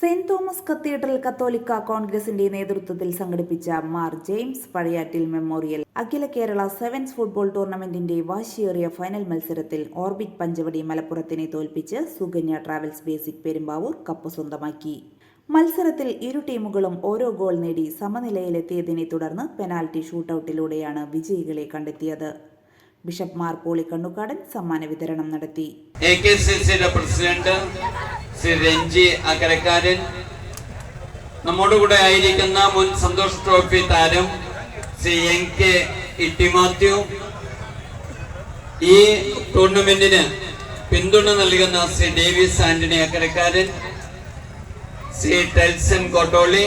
Saint Thomas cathedral കത്തോലിക്ക കോൺഗ്രസിന്റെ നേതൃത്വത്തിൽ സംഘടിപ്പിച്ച മാർ ജെയിംസ് പഴയാറ്റിൽ മെമ്മോറിയൽ. അഖില കേരള സെവൻസ് ഫുട്ബോൾ ടൂർണമെന്റിന്റെ വാശിയേറിയ ഫൈനൽ മത്സരത്തിൽ ഓർബിറ്റ് പഞ്ചവടി മലപ്പുറത്തിനെ തോൽപ്പിച്ച് Sukanya travels basic Perumbavoor cup സ്വന്തമാക്കി. മത്സരത്തിൽ ഇരു ടീമുകളും ഓരോ ഗോൾ നേടി സമനിലയിലെത്തിയതിനെ തുടർന്ന് പെനാൽറ്റി ഷൂട്ടൌട്ടിലൂടെയാണ് വിജയികളെ കണ്ടെത്തിയത്. ബിഷപ്പ് മാർ പോളി കണ്ണുകാടൻ സമ്മാന വിതരണം നടത്തി ശ്രീ രഞ്ജി അക്കരക്കാരൻ നമ്മുടെ കൂടെ ആയിരിക്കുന്ന മുൻ സന്തോഷ് ട്രോഫി താരം ശ്രീ എൻ കെ ഇട്ടിമാത്യു. ഈ ടൂർണമെന്റിന് പിന്തുണ നൽകുന്ന Shri Davis Antony Akkarakkaran Shri Telson Kottoli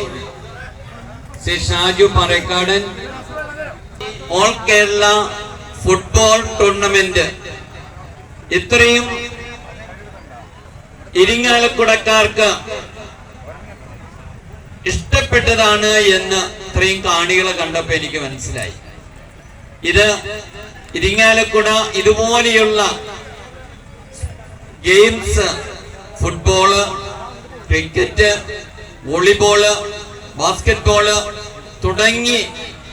Shri Shaju Parakkadan. All Kerala football tournament. ഇത്രയും ഇരിങ്ങാലക്കുടക്കാർക്ക് ഇഷ്ടപ്പെട്ടതാണ് എന്ന് ഇത്രയും കാണികളെ കണ്ടപ്പോ എനിക്ക് മനസ്സിലായി. ഇത് ഇരിങ്ങാലക്കുട ഇതുപോലെയുള്ള games football cricket volleyball basketball തുടങ്ങി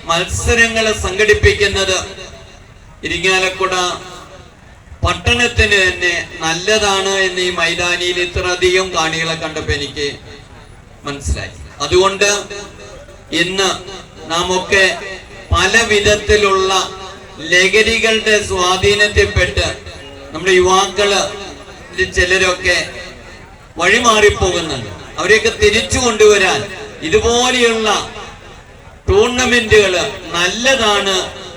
മത്സരങ്ങൾ സംഘടിപ്പിക്കുന്നത് ഇരിങ്ങാലക്കുട പട്ടണത്തിന് തന്നെ നല്ലതാണ് എന്ന് ഈ മൈതാനിയിൽ ഇത്രയധികം കാണികളെ കണ്ടപ്പോ എനിക്ക് മനസ്സിലായി. അതുകൊണ്ട് ഇന്ന് നാം ഒക്കെ പല വിധത്തിലുള്ള ലഹരികളുടെ സ്വാധീനത്തിൽപ്പെട്ട് നമ്മുടെ യുവാക്കൾ ചിലരൊക്കെ വഴിമാറിപ്പോകുന്നുണ്ട്. അവരെയൊക്കെ തിരിച്ചു കൊണ്ടുവരാൻ ഇതുപോലെയുള്ള ടൂർണമെന്റുകൾ നല്ലതാണ്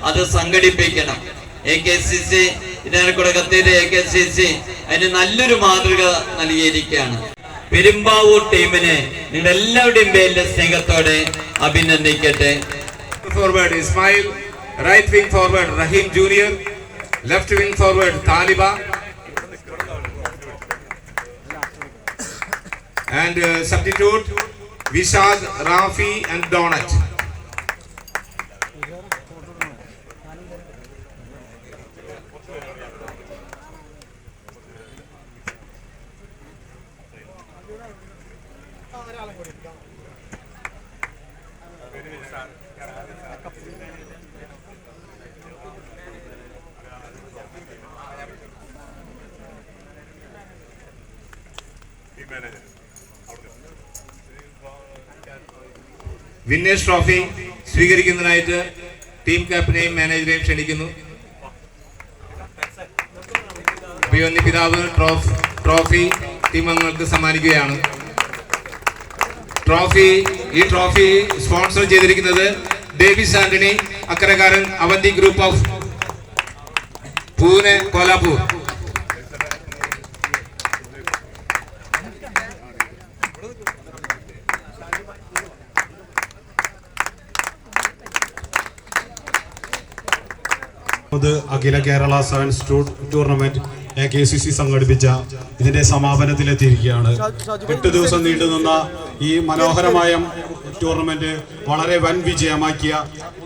അത് സംഘടിപ്പിക്കണം. എ കെ സി സി ഇതാനക്കൂടെ കത്തിയുടെ എ കെ സി സി അതിന് നല്ലൊരു മാതൃക നൽകിയിരിക്കുകയാണ് പെരുമ്പാവൂർ ടീമിനെ നിങ്ങളുടെ എല്ലാവരുടെയും പേരിലെ സ്നേഹത്തോടെ അഭിനന്ദിക്കട്ടെ forward Ismail, right wing forward Rahim Junior, left wing forward Taliba, and uh, substitute Vishad, Rafi, and winners trophy സ്വീകരിക്കുന്നതിനായിട്ട് team ക്യാപ്റ്റനെയും മാനേജറെയും ക്ഷണിക്കുന്നു. അഭിമന്യ പിതാവ് ട്രോഫി ടീം അംഗങ്ങൾക്ക് സമ്മാനിക്കുകയാണ്. ട്രോഫി ഈ ട്രോഫി സ്പോൺസർ ചെയ്തിരിക്കുന്നത് Davis Antony Akkarakkaran Avanti group of Pune Kolhapur. Akhila Kerala sevens tournament K C C സംഘടിപ്പിച്ച ഇതിന്റെ സമാപനത്തിലെത്തിയിരിക്കുകയാണ്. എട്ട് ദിവസം നീണ്ടുനിന്ന ഈ മനോഹരമായ ടൂർണമെന്റ് വളരെ വൻ വിജയമാക്കിയ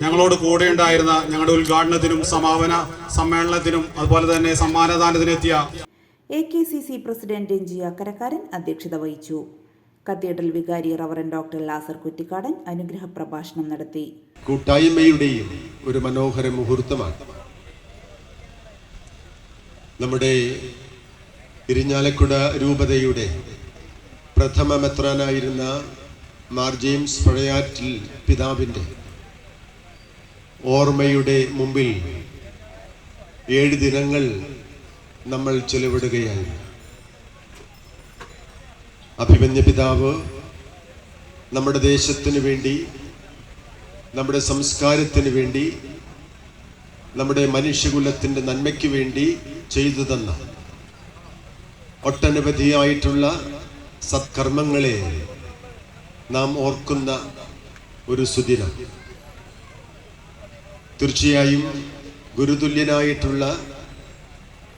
ഞങ്ങളോട് കൂടെ ഉണ്ടായിരുന്ന ഞങ്ങളുടെ ഉദ്ഘാടനത്തിനും സമാപന സമ്മേളനത്തിനും അതുപോലെ തന്നെ സമ്മാനദാനത്തിനെത്തിയ A K C C president Ranji Akkarakkaran അധ്യക്ഷത വഹിച്ചു. കത്തീഡ്രൽ വികാരി റവറൻ ഡോക്ടർ ലാസർ കുറ്റിക്കാടൻ അനുഗ്രഹ പ്രഭാഷണം നടത്തി. കൂട്ടായ്മയുടെയും ഒരു മനോഹര മുഹൂർത്തമാണ് നമ്മുടെ ഇരിഞ്ഞാലക്കുട രൂപതയുടെ പ്രഥമ മെത്രാനായിരുന്ന മാർ ജെയിംസ് പഴയാറ്റിൽ പിതാവിന്റെ ഓർമ്മയുടെ മുമ്പിൽ ഏഴ് ദിനങ്ങൾ നമ്മൾ ചെലവിടുകയായി. അഭിമന്യ പിതാവ് നമ്മുടെ ദേശത്തിന് വേണ്ടി നമ്മുടെ സംസ്കാരത്തിന് വേണ്ടി നമ്മുടെ മനുഷ്യകുലത്തിന്റെ നന്മയ്ക്ക് വേണ്ടി ചെയ്തു തന്ന ഒട്ടനവധിയായിട്ടുള്ള സത്കർമ്മങ്ങളെ നാം ഓർക്കുന്ന ഒരു സുദിനം. തീർച്ചയായും ഗുരുതുല്യനായിട്ടുള്ള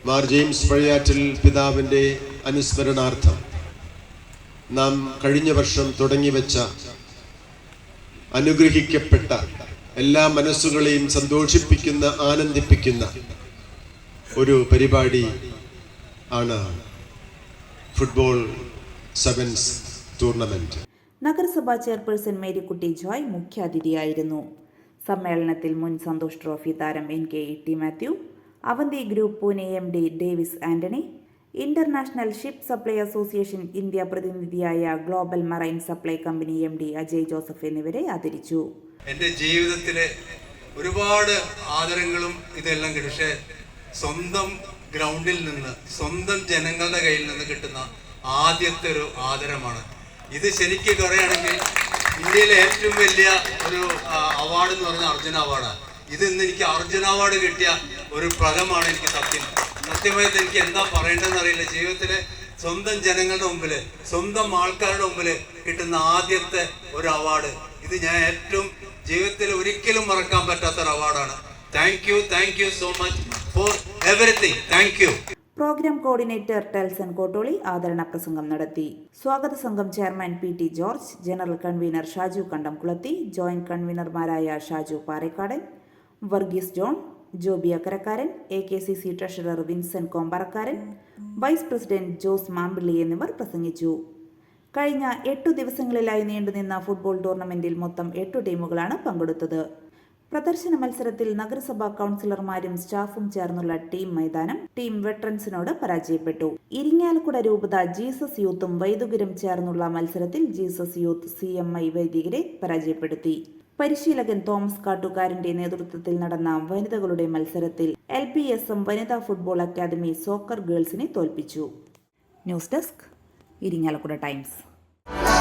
മാർ ജെയിംസ് പഴയാറ്റിൽ പിതാവിന്റെ അനുസ്മരണാർത്ഥം നാം കഴിഞ്ഞ വർഷം തുടങ്ങിവെച്ച അനുഗ്രഹിക്കപ്പെട്ട എല്ലാ മനസ്സുകളെയും സന്തോഷിപ്പിക്കുന്ന ആനന്ദിപ്പിക്കുന്ന ഒരു പരിപാടി ആണ് ഫുട്ബോൾ സെവൻസ് ടൂർണമെന്റ്. നഗരസഭാ ചെയർപേഴ്സൺ മേരിക്കുട്ടി ജോയ് മുഖ്യാതിഥിയായിരുന്നു. സമ്മേളനത്തിൽ മുൻ സന്തോഷ് ട്രോഫി താരം N K E T Mathew Avanti group Pune M D Davis Antony international ship supply association India പ്രതിനിധിയായ global marine supply company M D Ajay Joseph എന്നിവരെ ആദരിച്ചു. എന്റെ ജീവിതത്തിലെ ഒരുപാട് ആദരങ്ങളും ഇതെല്ലാം കിട്ടും. പക്ഷേ സ്വന്തം ഗ്രൗണ്ടിൽ നിന്ന് സ്വന്തം ജനങ്ങളുടെ കയ്യിൽ നിന്ന് കിട്ടുന്ന ആദ്യത്തെ ഒരു ആദരമാണ്. ഇത് ശരിക്കും പറയുകയാണെങ്കിൽ ഇന്ത്യയിലെ ഏറ്റവും വലിയ ഒരു അവാർഡ് എന്ന് പറഞ്ഞ അർജുന അവാർഡാണ് ഇത് ഇന്ന് എനിക്ക് അർജുന അവാർഡ് കിട്ടിയ ഒരു ഫലമാണ് എനിക്ക് സത്യം. സത്യമായിട്ട് എനിക്ക് എന്താ പറയേണ്ടതെന്ന് അറിയില്ല. ജീവിതത്തിലെ സ്വന്തം ജനങ്ങളുടെ മുമ്പിൽ സ്വന്തം ആൾക്കാരുടെ മുമ്പിൽ കിട്ടുന്ന ആദ്യത്തെ ഒരു അവാർഡ് ഇത് ഞാൻ ഏറ്റവും ജീവിതത്തിൽ ഒരിക്കലും മറക്കാൻ പറ്റാത്ത ഒരു അവാർഡാണ് thank you thank you so much for everything thank you programme coordinator Telson Kottoli ആദരണ പ്രസംഗം നടത്തി. സ്വാഗത സംഘം chairman P T George general convener Shaju Kandamkulathi joint കൺവീനർമാരായ Shaju Parekkadan Varghese John Joby Akkarakkaran A K C C treasurer Vincent Komparakkaran vice president Jose Mampilly എന്നിവർ പ്രസംഗിച്ചു. കഴിഞ്ഞ എട്ടു ദിവസങ്ങളിലായി നീണ്ടുനിന്ന ഫുട്ബോൾ ടൂർണമെന്റിൽ മൊത്തം എട്ടു ടീമുകളാണ് പങ്കെടുത്തത്. പ്രദർശന മത്സരത്തിൽ നഗരസഭാ കൗൺസിലർമാരും സ്റ്റാഫും ചേർന്നുള്ള ടീം മൈതാനം ടീം വെട്ടറൻസിനോട് പരാജയപ്പെട്ടു. ഇരിങ്ങാലക്കുട രൂപത ജീസസ് യൂത്തും വൈദികരും ചേർന്നുള്ള മത്സരത്തിൽ Jesus youth C M I വൈദികരെ പരാജയപ്പെടുത്തി. പരിശീലകൻ തോമസ് കാട്ടുകാരന്റെ നേതൃത്വത്തിൽ നടന്ന വനിതകളുടെ മത്സരത്തിൽ എൽ പി എസ് എം വനിതാ ഫുട്ബോൾ അക്കാദമി സോക്കർ ഗേൾസിനെ തോൽപ്പിച്ചു. News desk Irinjalakuda Times.